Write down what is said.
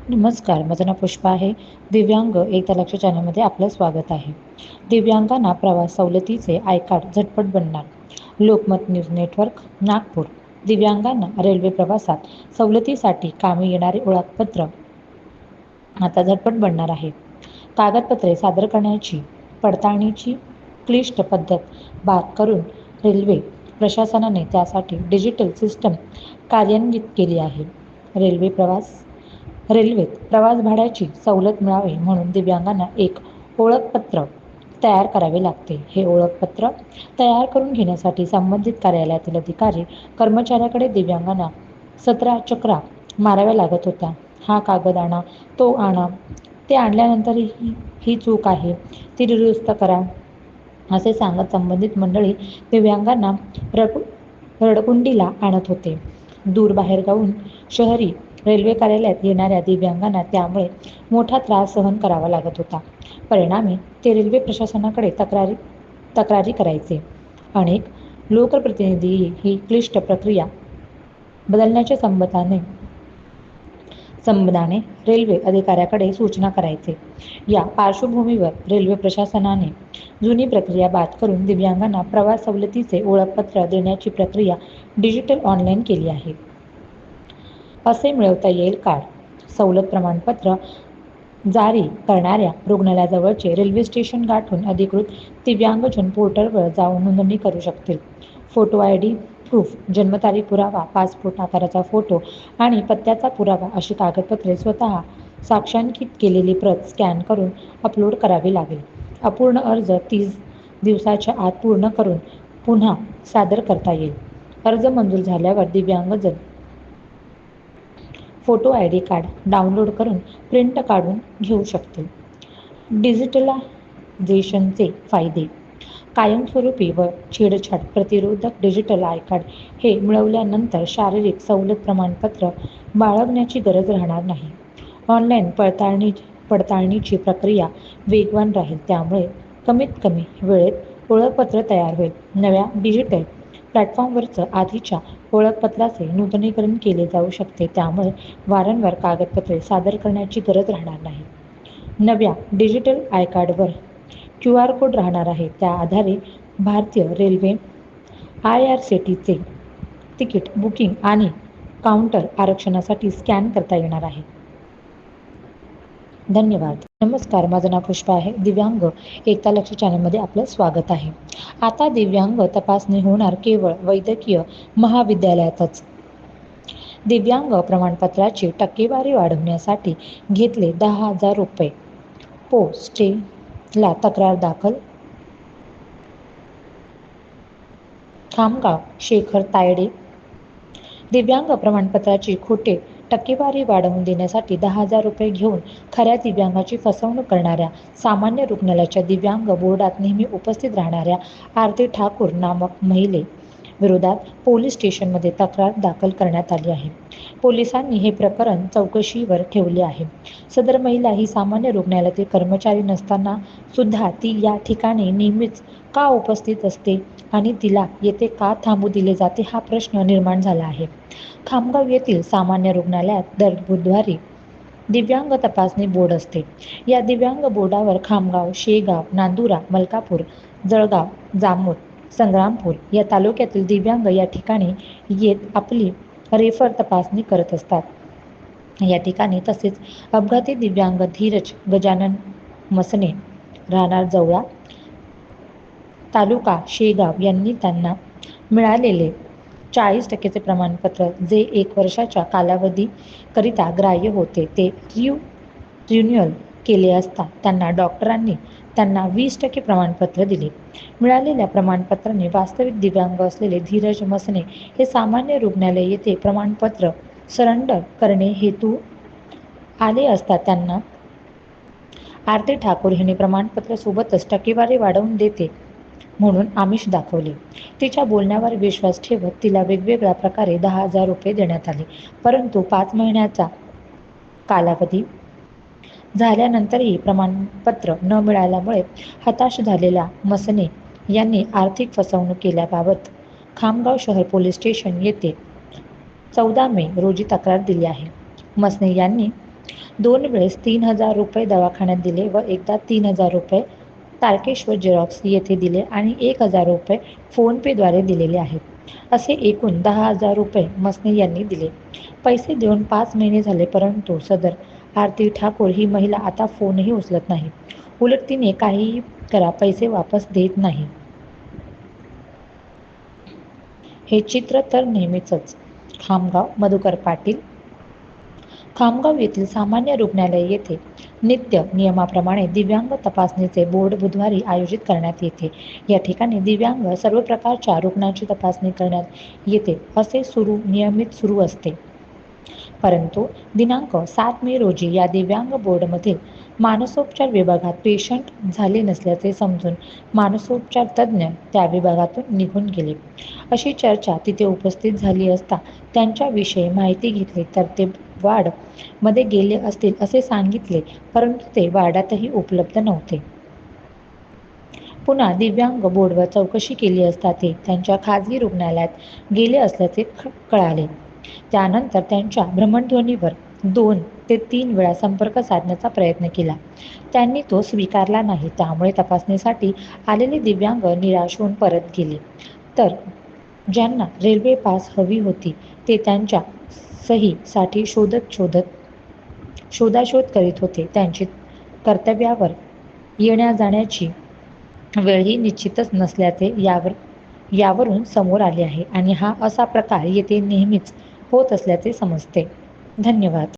नमस्कार माझं नाव पुष्पा आहे. दिव्यांग एकदा लक्ष चॅनलमध्ये आपलं स्वागत आहे. दिव्यांगांना प्रवास सवलतीचे आय कार्ड झटपट बनणार. Lokmat news network Nagpur. दिव्यांगांना रेल्वे प्रवासात सवलतीसाठी कामी येणारे ओळखपत्र आता झटपट बनणार आहे. कागदपत्रे सादर करण्याची पडताळणीची क्लिष्ट पद्धत बाद करून रेल्वे प्रशासनाने त्यासाठी डिजिटल सिस्टम कार्यान्वित केली आहे. रेल्वे प्रवास रेल्वेत प्रवास भाड्याची सवलत मिळावी म्हणून दिव्यांगांना एक ओळखपत्र तयार करावे लागते. हे ओळखपत्र तयार करून घेण्यासाठी संबंधित कार्यालयातील अधिकारी कर्मचाऱ्याकडे दिव्यांगांना सतरा चक्रा माराव्या लागत होत्या. हा कागद आणा तो आणा ते आणल्यानंतर ही ही चूक आहे ती दुरुस्त करा असे सांगत संबंधित मंडळी दिव्यांगांना रड रडकुंडीला आणत होते. दूर बाहेर गाऊन शहरी रेल्वे कार्यालयात येणाऱ्या दिव्यांगांना त्यामुळे मोठा त्रास सहन करावा लागत होता. परिणामी ते रेल्वे प्रशासनाकडे तक्रारी तक्रारी करायचे. अनेक लोकप्रतिनिधीही ही क्लिष्ट प्रक्रिया बदलण्याच्या संबंधाने संबंधाने रेल्वे अधिकाऱ्याकडे सूचना करायचे. या पार्श्वभूमीवर रेल्वे प्रशासनाने जुनी प्रक्रिया बाद करून दिव्यांगांना प्रवास सवलतीचे ओळखपत्र देण्याची प्रक्रिया डिजिटल ऑनलाईन केली आहे. असे मिळवता येईल कार्ड सवलत प्रमाणपत्र जारी करणाऱ्या रुग्णालयाजवळचे रेल्वे स्टेशन गाठून अधिकृत दिव्यांगजन पोर्टलवर जाऊन नोंदणी करू शकतील. फोटो आय डी प्रूफ जन्मतारीख पुरावा पासपोर्ट आकाराचा फोटो आणि पत्त्याचा पुरावा अशी कागदपत्रे स्वतः साक्षांकित केलेली प्रत स्कॅन करून अपलोड करावी लागेल. अपूर्ण अर्ज तीस दिवसाच्या आत पूर्ण करून पुन्हा सादर करता येईल. अर्ज मंजूर झाल्यावर दिव्यांगजन photo I D card download करून प्रिंट काढून घेऊ शकतील डिजिटलायझेशनचे फायदे. कायमस्वरूपी व छेडछाड प्रतिरोधक डिजिटल आय कार्ड हे मिळवल्यानंतर शारीरिक सवलत प्रमाणपत्र बाळगण्याची गरज राहणार नाही. ऑनलाईन पडताळणी पडताळणीची प्रक्रिया वेगवान राहील. त्यामुळे कमीत कमी वेळेत ओळखपत्र तयार होईल. नव्या डिजिटल प्लॅटफॉर्मवरचं आधीच्या ओळखपत्राचे नूतनीकरण केले जाऊ शकते. त्यामुळे वारंवार कागदपत्रे सादर करण्याची गरज राहणार नाही. नव्या डिजिटल आय कार्डवर क्यू आर कोड राहणार आहे. त्या आधारे भारतीय रेल्वे आय आर सी टीचे तिकीट बुकिंग आणि काउंटर आरक्षणासाठी स्कॅन करता येणार आहे. धन्यवाद. नमस्कार माझं नाव पुष्पा आहे. दिव्यांग एकता लक्ष चॅनलमध्ये आपलं स्वागत आहे. आता दिव्यांग तपासणी होणार केवळ वैद्यकीय महाविद्यालयातच. दिव्यांग प्रमाणपत्राची टक्केवारी वाढवण्यासाठी घेतले दहा हजार रुपये. पोस्टेला तक्रार दाखल. खामगाव शेखर तायडे. दिव्यांग प्रमाणपत्राची खोटे टक्केवारी वाढवून देण्यासाठी दहा हजार रुपये घेऊन खऱ्या दिव्यांगाची फसवणूक करणाऱ्या सामान्य रुग्णालयाच्या दिव्यांग बोर्डात नेहमी उपस्थित राहणाऱ्या आरती ठाकूर नामक महिले विरोधात पोलीस स्टेशनमध्ये तक्रार दाखल करण्यात आली आहे. पोलिसांनी हे प्रकरण चौकशीवर ठेवले आहे. सदर महिला ही सामान्य रुग्णालयातील कर्मचारी नसताना सुद्धा ती या ठिकाणी नेहमीच का उपस्थित असते आणि तिला येथे का थांबू दिले जाते हा प्रश्न निर्माण झाला आहे. खामगाव येथील सामान्य रुग्णालयात दर बुधवारी दिव्यांग तपासणी बोर्ड असते. या दिव्यांग बोर्डावर खामगाव शेगाव नांदुरा मलकापूर जळगाव जामोद संग्रामपूर या तालुक्यातील दिव्यांग या ठिकाणी येत आपली रेफर तपासणी करत असतात. या ठिकाणी तसेच अपघाती दिव्यांग धीरज गजानन मसने राहणार जवळा तालुका शेगाव यांनी त्यांना मिळालेले चाळीस टक्केचे प्रमाणपत्र जे एक वर्षाच्या कालावधीकरिता ग्राह्य होते. ते रिव रिन्युअल केले असता त्यांना डॉक्टरांनी त्यांना वीस टक्के प्रमाणपत्र दिले. मिळालेल्या प्रमाणपत्राने वास्तविक दिव्यांग असलेले धीरज मसने हे सामान्य रुग्णालय येथे प्रमाणपत्र सरेंडर करणे हेतू आले असता त्यांना आरती ठाकूर हिने प्रमाणपत्र सोबतच टक्केवारी वाढवून देते म्हणून आमिष दाखवले. तिच्या बोलण्यावर विश्वास ठेवत तिला वेगवेगळ्या प्रकारे दहा हजार रुपये देण्यात आले. परंतु पाच महिन्याचा कालावधी झाल्यानंतरही प्रमाणपत्र न मिळाल्यामुळे हताश झालेल्या मसने यांनी आर्थिक फसवणूक केल्याबाबत खामगाव शहर पोलीस स्टेशन येथे चौदा मे रोजी तक्रार दिली आहे. मसने यांनी दोन वेळेस तीन हजार रुपये दवाखान्यात दिले व एकदा तीन हजार रुपये तारकेश्वर झेरॉक्स येथे दिले आणि एक हजार रुपये फोनपेद्वारे दिलेले आहेत. असे एकूण दहा हजार रुपये मसने यांनी दिले. पैसे देऊन पाच महिने झाले परंतु सदर आरती ठाकूर ही महिला आता फोनही उचलत नाही. उलट तिने काहीही करा पैसे वापस देत नाही. हे चित्र तर नेहमीचंच. खामगाव मधुकर पाटील. खामगाव येथील सामान्य रुग्णालय येथे नित्य नियमाप्रमाणे दिव्यांग तपासणीचे बोर्ड बुधवारी आयोजित करण्यात येते. या ठिकाणी दिव्यांग सर्व प्रकारच्या रुग्णांची तपासणी करण्यात येते असे सुरू नियमित सुरू असते. परंतु दिनांक सात मे रोजी या दिव्यांग बोर्डमधील मानसोपचार विभागात पेशंट झाले नसल्याचे समजून मानसोपचार तज्ज्ञ त्या विभागातून निघून गेले. अशी चर्चा तिथे उपस्थित झाली असता त्यांच्याविषयी माहिती घेतली तर ते वार्डमध्ये गेले असतील असे सांगितले परंतु ते वार्डातही उपलब्ध नव्हते. पुन्हा दिव्यांग बोर्डवर चौकशी केली असता ते त्यांच्या खाजगी रुग्णालयात गेले असल्याचे कळाले. त्यानंतर त्यांच्या भ्रमणध्वनीवर दोन ते तीन वेळा संपर्क साधण्याचा प्रयत्न केला. त्यांनी तो स्वीकारला नाही त्यामुळे तपासणीसाठी आलेले दिव्यांग निराश होऊन परत गेले. तर ज्यांना रेल्वे पास हवी होती ते त्यांच्या सहीसाठी शोधत शोधत शोधाशोध करीत होते. त्यांची कर्तव्यावर येण्या जाण्याची वेळही निश्चितच नसल्याचे यावर यावरून समोर आले आहे. आणि हा असा प्रकार येथे नेहमीच होत असल्याचे समजते. धन्यवाद.